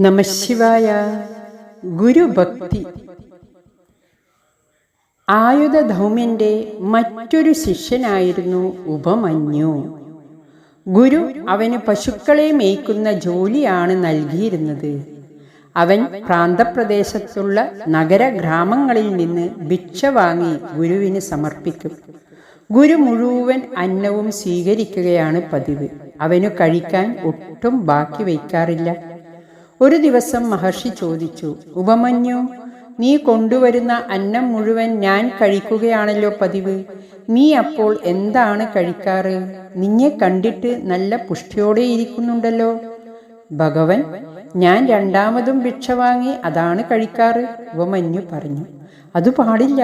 നമശിവായ ഗുരുഭക്തി. ആയുധധൗമ്യന്റെ മറ്റൊരു ശിഷ്യനായിരുന്നു ഉപമന്യു. ഗുരു അവന് പശുക്കളെ മേയ്ക്കുന്ന ജോലിയാണ് നൽകിയിരുന്നത്. അവൻ പ്രാന്തപ്രദേശത്തുള്ള നഗര ഗ്രാമങ്ങളിൽ നിന്ന് ഭിക്ഷ വാങ്ങി ഗുരുവിന് സമർപ്പിക്കും. ഗുരു മുഴുവൻ അന്നവും സ്വീകരിക്കുകയാണ് പതിവ്. അവനു കഴിക്കാൻ ഒട്ടും ബാക്കി വയ്ക്കാറില്ല. ഒരു ദിവസം മഹർഷി ചോദിച്ചു ഉപമന്യു നീ കൊണ്ടുവരുന്ന അന്നം മുഴുവൻ ഞാൻ കഴിക്കുകയാണല്ലോ പതിവ്. നീ അപ്പോൾ എന്താണ് കഴിക്കാറ്? നിന്നെ കണ്ടിട്ട് നല്ല പുഷ്ടിയോടെ ഇരിക്കുന്നുണ്ടല്ലോ. ഭഗവൻ ഞാൻ രണ്ടാമതും ഭിക്ഷ വാങ്ങി അതാണ് കഴിക്കാറ് ഉപമന്യു പറഞ്ഞു അത് പാടില്ല.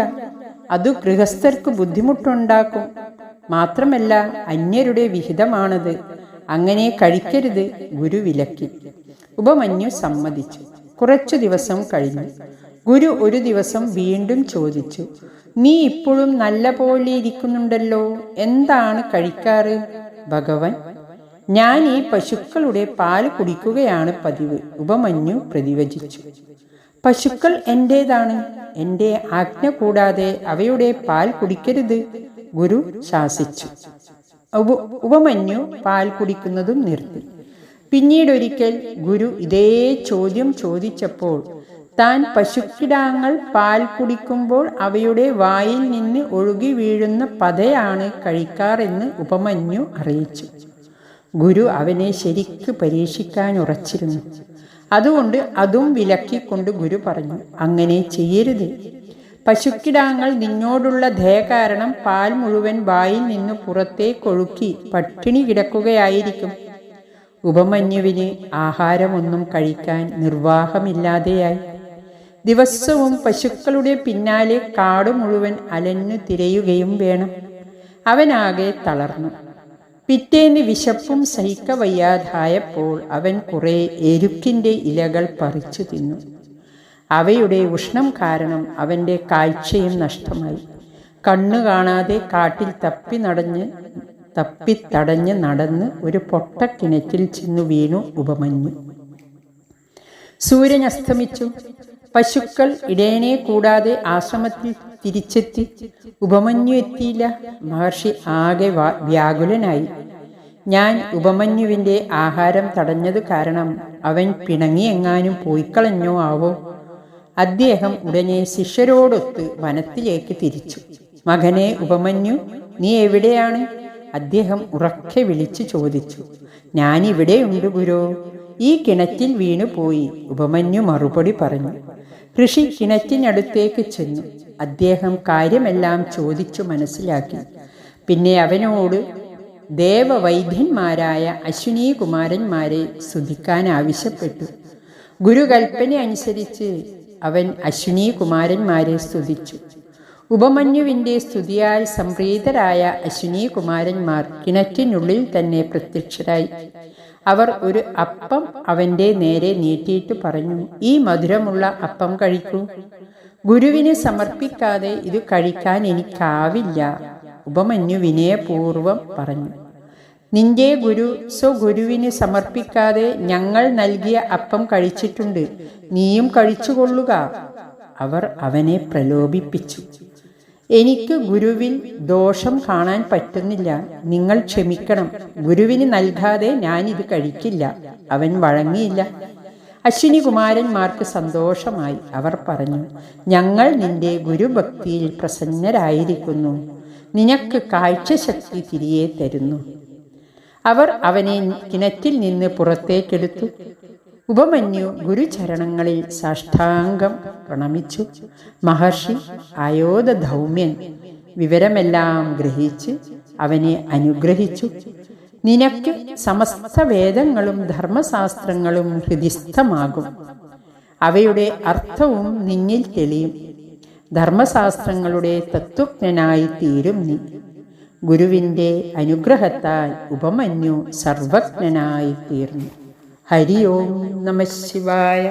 അത് ഗൃഹസ്ഥർക്ക് ബുദ്ധിമുട്ടുണ്ടാക്കും. മാത്രമല്ല അന്യരുടെ വിഹിതമാണത്. അങ്ങനെ കഴിക്കരുത് ഗുരു വിലക്കി. ഉപമന്യു സമ്മതിച്ചു. കുറച്ചു ദിവസം കഴിഞ്ഞു. ഗുരു ഒരു ദിവസം വീണ്ടും ചോദിച്ചു നീ ഇപ്പോഴും നല്ല പോലെ ഇരിക്കുന്നുണ്ടല്ലോ. എന്താണ് കഴിക്കാറ്? ഭഗവാൻ ഞാൻ ഈ പശുക്കളുടെ പാൽ കുടിക്കുകയാണ് പതിവ് ഉപമന്യു പ്രതിവചിച്ചു. പശുക്കൾ എന്റേതാണ് എന്റെ ആജ്ഞ കൂടാതെ അവയുടെ പാൽ കുടിക്കരുത് ഗുരു ശാസിച്ചു. ഉപമന്യു പാൽ കുടിക്കുന്നതും നിർത്തി. പിന്നീടൊരിക്കൽ ഗുരു ഇതേ ചോദ്യം ചോദിച്ചപ്പോൾ താൻ പശുക്കിടാങ്ങൾ പാൽ കുടിക്കുമ്പോൾ അവയുടെ വായിൽ നിന്ന് ഒഴുകി വീഴുന്ന പതയാണ് കഴിക്കാറെന്ന് ഉപമന്യു അറിയിച്ചു. ഗുരു അവനെ ശരിക്ക് പരീക്ഷിക്കാൻ ഉറച്ചിരുന്നു. അതുകൊണ്ട് അതും വിലക്കിക്കൊണ്ട് ഗുരു പറഞ്ഞു അങ്ങനെ ചെയ്യരുത്. പശുക്കിടാങ്ങൾ നിന്നോടുള്ള ദയ കാരണം പാൽ മുഴുവൻ വായിൽ നിന്ന് പുറത്തേക്കൊഴുക്കി പട്ടിണി കിടക്കുകയായിരിക്കും. ഉപമന്യുവിന് ആഹാരമൊന്നും കഴിക്കാൻ നിർവാഹമില്ലാതെയായി. ദിവസവും പശുക്കളുടെ പിന്നാലെ കാട് മുഴുവൻ അലഞ്ഞു തിരയുകയും വേണം. അവനാകെ തളർന്നു. പിറ്റേന്ന് വിശപ്പും സഹിക്കവയ്യാതായപ്പോൾ അവൻ കുറെ എരുക്കിന്റെ ഇലകൾ പറിച്ചു തിന്നു. അവയുടെ ഉഷ്ണം കാരണം അവന്റെ കാഴ്ചയും നഷ്ടമായി. കണ്ണു കാണാതെ കാട്ടിൽ തപ്പി നടഞ്ഞ് തപ്പിത്തടഞ്ഞ് നടന്ന് ഒരു പൊട്ടക്കിണറ്റിൽ ചെന്നു വീണു ഉപമന്യു. സൂര്യൻ അസ്തമിച്ചു. പശുക്കൾ ഇടയനെ കൂടാതെ ആശ്രമത്തിൽ തിരിച്ചെത്തി. ഉപമന്യു എത്തിയില്ല. മഹർഷി ആകെ വ്യാകുലനായി. ഞാൻ ഉപമന്യുവിന്റെ ആഹാരം തടഞ്ഞത് കാരണം അവൻ പിണങ്ങി എങ്ങാനും പോയിക്കളഞ്ഞോ ആവോ? അദ്ദേഹം ഉടനെ ശിഷ്യരോടൊത്ത് വനത്തിലേക്ക് തിരിച്ചു. മകനെ ഉപമന്യു നീ എവിടെയാണ്? അദ്ദേഹം ഉറക്കെ വിളിച്ചു ചോദിച്ചു ഞാനിവിടെയുണ്ട് ഗുരു. ഈ കിണറ്റിൽ വീണുപോയി ഉപമന്യു മറുപടി പറഞ്ഞു. ഋഷി കിണറ്റിനടുത്തേക്ക് ചെന്നു. അദ്ദേഹം കാര്യമെല്ലാം ചോദിച്ചു മനസ്സിലാക്കി. പിന്നെ അവനോട് ദേവവൈദ്യന്മാരായ അശ്വിനി കുമാരന്മാരെ സ്തുതിക്കാൻ ആവശ്യപ്പെട്ടു. ഗുരുകൽപ്പന അനുസരിച്ച് അവൻ അശ്വിനി കുമാരന്മാരെ സ്തുതിച്ചു. ഉപമന്യുവിന്റെ സ്തുതിയാൽ സംപ്രീതരായ അശ്വിനി കുമാരന്മാർ കിണറ്റിനുള്ളിൽ തന്നെ പ്രത്യക്ഷരായി. അവർ ഒരു അപ്പം അവന്റെ നേരെ നീട്ടിയിട്ട് പറഞ്ഞു ഈ മധുരമുള്ള അപ്പം കഴിക്കൂ. ഗുരുവിനെ സമർപ്പിക്കാതെ ഇത് കഴിക്കാൻ എനിക്കാവില്ല ഉപമന്യു വിനയപൂർവം പറഞ്ഞു. നിന്റെ ഗുരു സ്വഗുരുവിന് സമർപ്പിക്കാതെ ഞങ്ങൾ നൽകിയ അപ്പം കഴിച്ചിട്ടുണ്ട്. നീയും കഴിച്ചുകൊള്ളുക അവർ അവനെ പ്രലോഭിപ്പിച്ചു. എനിക്ക് ഗുരുവിൽ ദോഷം കാണാൻ പറ്റുന്നില്ല. നിങ്ങൾ ക്ഷമിക്കണം. ഗുരുവിന് നൽകാതെ ഞാനിത് കഴിക്കില്ല. അവൻ വഴങ്ങിയില്ല. അശ്വിനി കുമാരന്മാർക്ക് സന്തോഷമായി അവർ പറഞ്ഞു ഞങ്ങൾ നിന്റെ ഗുരുഭക്തിയിൽ പ്രസന്നരായിരിക്കുന്നു. നിനക്ക് കാഴ്ചശക്തി തിരികെ തരുന്നു. അവർ അവനെ കിണറ്റിൽ നിന്ന് പുറത്തേക്കെടുത്തു. ഉപമന്യു ഗുരുചരണങ്ങളിൽ സാഷ്ടാംഗം പ്രണമിച്ചു. മഹർഷി അയോധൗമ്യൻ വിവരമെല്ലാം ഗ്രഹിച്ച് അവനെ അനുഗ്രഹിച്ചു. നിനക്ക് സമസ്ത വേദങ്ങളും ധർമ്മശാസ്ത്രങ്ങളും ഹൃദിസ്ഥമാകും. അവയുടെ അർത്ഥവും നിന്നിൽ തെളിയും. ധർമ്മശാസ്ത്രങ്ങളുടെ തത്വജ്ഞനായി തീരും നീ. ഗുരുവിന്റെ അനുഗ്രഹത്താൽ ഉപമന്യു സർവജ്ഞനായി തീർന്നു. ഹരി ഓം നമ ശിവായ.